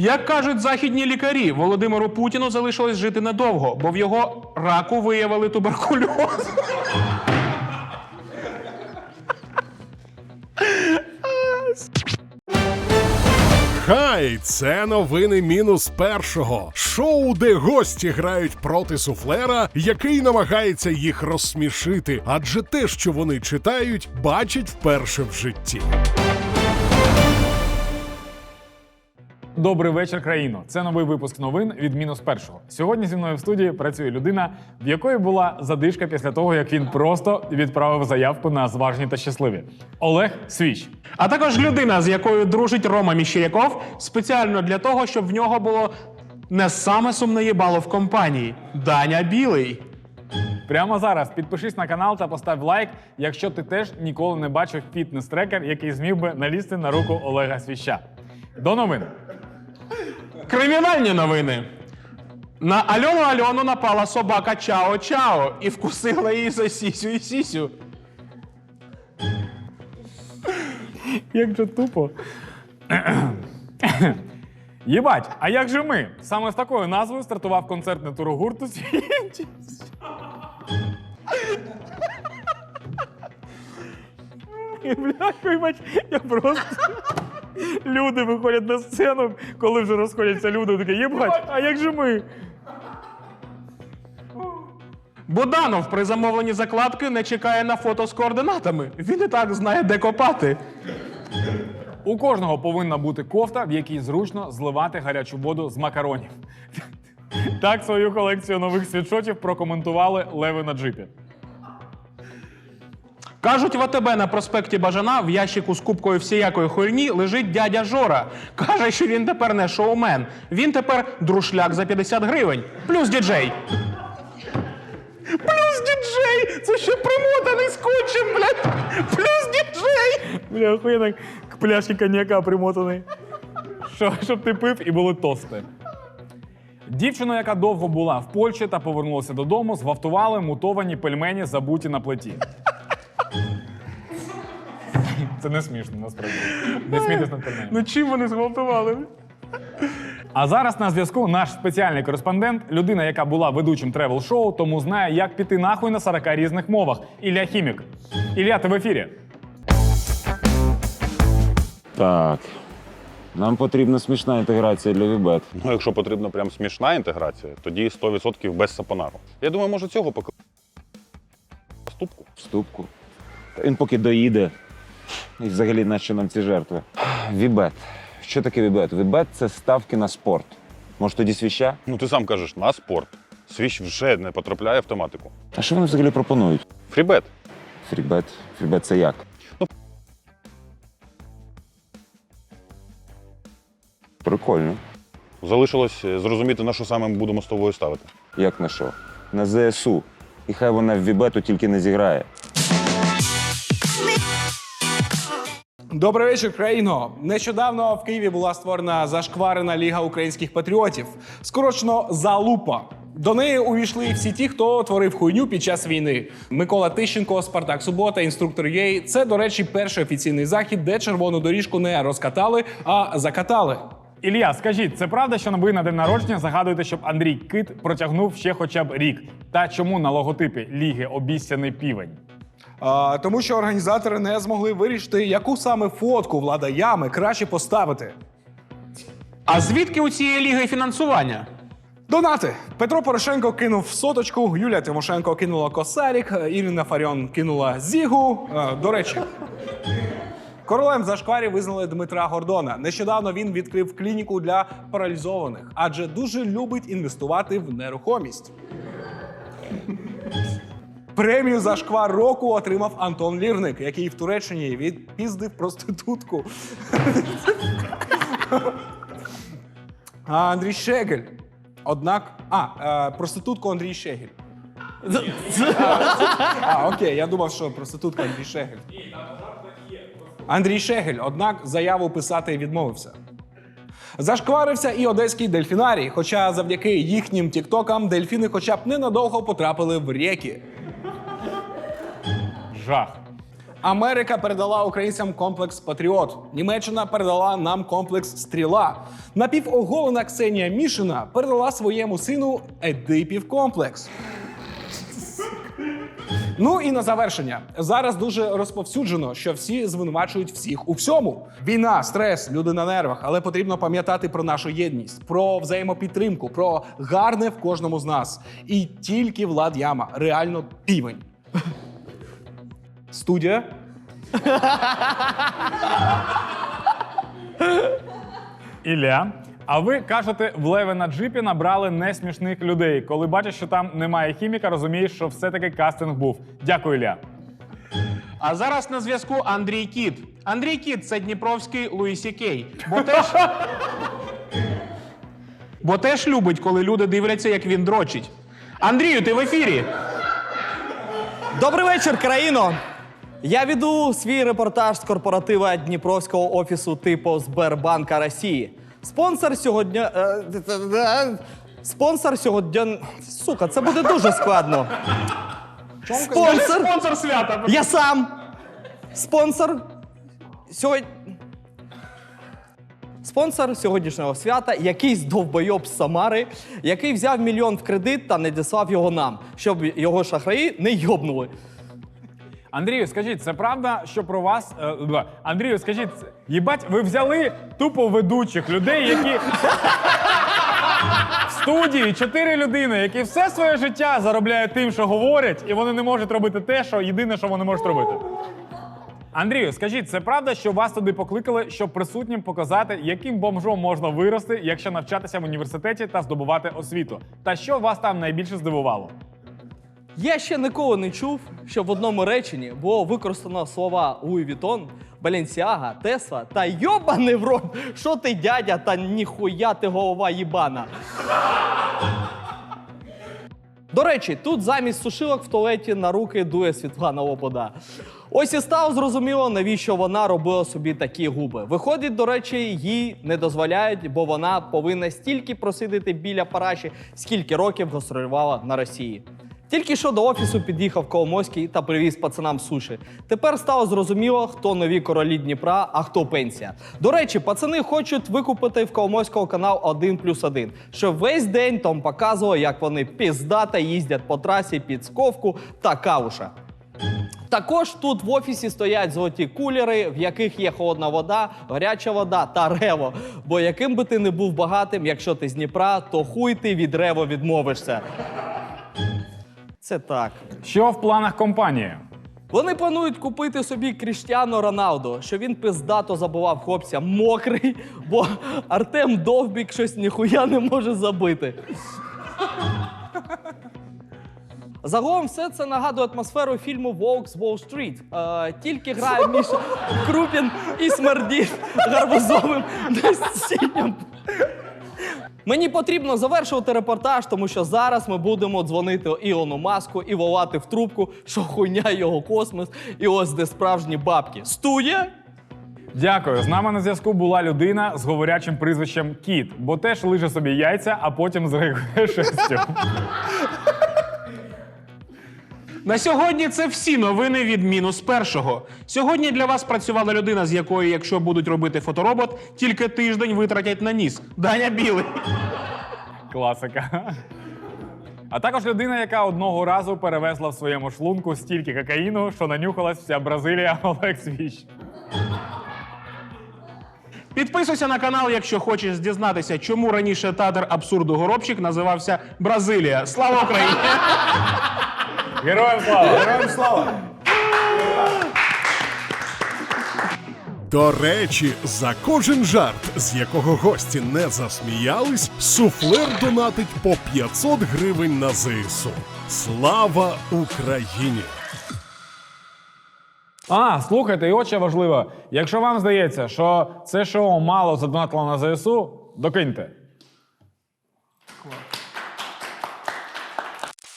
Як кажуть західні лікарі, Володимиру Путіну залишилось жити недовго, бо в його раку виявили туберкульоз. Хай, це новини мінус першого. Шоу, де гості грають проти суфлера, який намагається їх розсмішити, адже те, що вони читають, бачать вперше в житті. Добрий вечір, країно. Це новий випуск новин від мінус першого. Сьогодні зі мною в студії працює людина, в якої була задишка після того, як він просто відправив заявку на зважні та щасливі. Олег Свіч. А також людина, з якою дружить Рома Міщеряков, спеціально для того, щоб в нього було не саме сумне їбало в компанії Даня Білий. Прямо зараз підпишись на канал та постав лайк, якщо ти теж ніколи не бачив фітнес-трекер, який зміг би налізти на руку Олега Свіща. До новин. Кримінальні новини. На Альону Альону напала собака Чао Чао і вкусила її за сісю і сісю. Як же тупо. Єбать, а як же ми? Саме з такою назвою стартував концертний тур гурту. І, Бля, вибач, я просто. Люди виходять на сцену, коли вже розходяться люди, такі, єбать, а як же ми? Буданов при замовленні закладки не чекає на фото з координатами. Він і так знає, де копати. У кожного повинна бути кофта, в якій зручно зливати гарячу воду з макаронів. Так свою колекцію нових світшотів прокоментували леви на джипі. Кажуть, в АТБ на проспекті Бажана в ящику з кубкою всіякої хуйні лежить дядя Жора. Каже, що він тепер не шоумен. Він тепер друшляк за 50 гривень. Плюс діджей. Плюс діджей! Це ще примотаний скотчем, блядь! Плюс діджей! Бля, охуєнно к пляшки коньяка примотаний. Що, щоб ти пив і були тости. Дівчину, яка довго була в Польщі та повернулася додому, зґвалтували мутовані пельмені, забуті на плиті. Це не смішно, насправді. Не смійтесь над пельменями. Ну чим вони зґвалтували? А зараз на зв'язку наш спеціальний кореспондент, людина, яка була ведучим тревел-шоу, тому знає, як піти нахуй на 40 різних мовах. Ілля Хімік. Ілля, ти в ефірі. Так. Нам потрібна смішна інтеграція для Вібет. Ну, якщо потрібна прям смішна інтеграція, тоді 100% без сапонару. Я думаю, може цього поки. Вступку. Та Він поки доїде. І взагалі, нащо нам ці жертви? Вібет. Що таке Вібет? Вібет це ставки на спорт. Може, тоді свіща? Ну ти сам кажеш, на спорт. Свіч вже не потрапляє в тематику. А що вони взагалі пропонують? Фрібет. Фрібет. Фрібет це як? Ну. Прикольно. Залишилось е, зрозуміти, на що саме ми будемо з тобою ставити. Як на що? На ЗСУ. І хай вона в Вібету тільки не зіграє. Добрий вечір, країно. Нещодавно в Києві була створена зашкварена Ліга українських патріотів, скорочено залупа. До неї увійшли всі ті, хто творив хуйню під час війни. Микола Тищенко, Спартак Субота, інструктор ЮЕЙ. Це, до речі, перший офіційний захід, де червону доріжку не розкатали, а закатали. Ілля, скажіть, це правда, що ви на день народження загадуєте, щоб Андрій Кит протягнув ще хоча б рік? Та чому на логотипі Ліги обіцяний півень? А, тому що організатори не змогли вирішити, яку саме фотку влада ями краще поставити. А звідки у цієї ліги фінансування? Донати. Петро Порошенко кинув соточку, Юлія Тимошенко кинула косарік, Ірина Фаріон кинула зігу. До речі. Королем зашкварів визнали Дмитра Гордона. Нещодавно він відкрив клініку для паралізованих, адже дуже любить інвестувати в нерухомість. Премію за шквар року отримав Антон Лірник, який в Туреччині відпіздив проститутку. А Андрій Шегель. Однак. А, е, проститутку Андрій Шегель. А, окей, я думав, що проститутка Андрій Шегель. Андрій Шегель, однак заяву писати відмовився. Зашкварився і одеський дельфінарій, хоча завдяки їхнім тіктокам дельфіни хоча б ненадовго потрапили в ріки. Жах. Америка передала українцям комплекс Патріот. Німеччина передала нам комплекс Стріла. Напівоголена Ксенія Мішина передала своєму сину Едипів комплекс. Ну і на завершення. Зараз дуже розповсюджено, що всі звинувачують всіх у всьому. Війна, стрес, люди на нервах, але потрібно пам'ятати про нашу єдність, про взаємопідтримку, про гарне в кожному з нас. І тільки Влад Яма, реально півень. Студія. Ілля, а ви кажете, в Леве на джипі набрали несмішних людей. Коли бачиш, що там немає хіміка, розумієш, що все-таки кастинг був. Дякую, Ілля. А зараз на зв'язку Андрій Кіт. Андрій Кіт це Дніпровський Луїсі Кей. Бо теж. Бо теж любить, коли люди дивляться, як він дрочить. Андрію, ти в ефірі. Добрий вечір, країно! Я веду свій репортаж з корпоратива Дніпровського офісу типу Сбербанка Росії. Спонсор сьогодні. е, е, Спонсор сьогодні. Сука, це буде дуже складно. Спонсор. Спонсор свята. Я сам. Спонсор. Сьогодні. Спонсор сьогоднішнього свята якийсь довбойоб з Самари, який взяв мільйон в кредит та не діслав його нам, щоб його шахраї не йобнули. Андрію, скажіть, це правда, що про вас. е. Андрію, скажіть, їбать, ви взяли тупо ведучих людей, які. В студії чотири людини, які все своє життя заробляють тим, що говорять, і вони не можуть робити те, що єдине, що вони можуть робити. Андрію, скажіть, це правда, що вас туди покликали, щоб присутнім показати, яким бомжом можна вирости, якщо навчатися в університеті та здобувати освіту? Та що вас там найбільше здивувало? Я ще ніколи не чув, що в одному реченні було використано слова Луї Вітон, Баленсіага, Тесла та йобаний в рот, що ти дядя та ніхуя ти голова їбана. До речі, тут замість сушилок в туалеті на руки дує Світлана Лобода. Ось і стало зрозуміло, навіщо вона робила собі такі губи. Виходить, до речі, їй не дозволяють, бо вона повинна стільки просидіти біля параші, скільки років гастролювала на Росії. Тільки що до офісу під'їхав Коломойський та привіз пацанам суші. Тепер стало зрозуміло, хто нові королі Дніпра, а хто пенсія. До речі, пацани хочуть викупити в Коломойського канал 1 плюс 1, щоб весь день там показувало, як вони піздата їздять по трасі під сковку та кауша. Також тут в офісі стоять золоті кулери, в яких є холодна вода, гаряча вода та рево. Бо яким би ти не був багатим, якщо ти з Дніпра, то хуй ти від рево відмовишся. Це так. Що в планах компанії? Вони планують купити собі Кріштіану Роналдо, що він пиздато забував хлопця мокрий, бо Артем Довбік щось ніхуя не може забити. Загалом все це нагадує атмосферу фільму Волк з Уолл-стріт. Е, тільки грає Міша Крупін і смердить гарбузовим насінням. Мені потрібно завершувати репортаж, тому що зараз ми будемо дзвонити Ілону Маску і волати в трубку, що хуйня його космос, і ось де справжні бабки. Студія? Дякую. З нами на зв'язку була людина з говорячим прізвищем Кіт, бо теж лиже собі яйця, а потім зреагує шерстю. На сьогодні це всі новини від мінус першого. Сьогодні для вас працювала людина, з якої, якщо будуть робити фоторобот, тільки тиждень витратять на ніс. Даня Білий. Класика. А також людина, яка одного разу перевезла в своєму шлунку стільки кокаїну, що нанюхалась вся Бразилія Олег Свіч. Підписуйся на канал, якщо хочеш дізнатися, чому раніше театр абсурду Горобчик називався Бразилія. Слава Україні! Героям слава! Героям слава! До речі, за кожен жарт, з якого гості не засміялись, суфлер донатить по 500 гривень на ЗСУ. Слава Україні! А, слухайте, і от ще важливо. Якщо вам здається, що це шоу мало задонатило на ЗСУ, докиньте.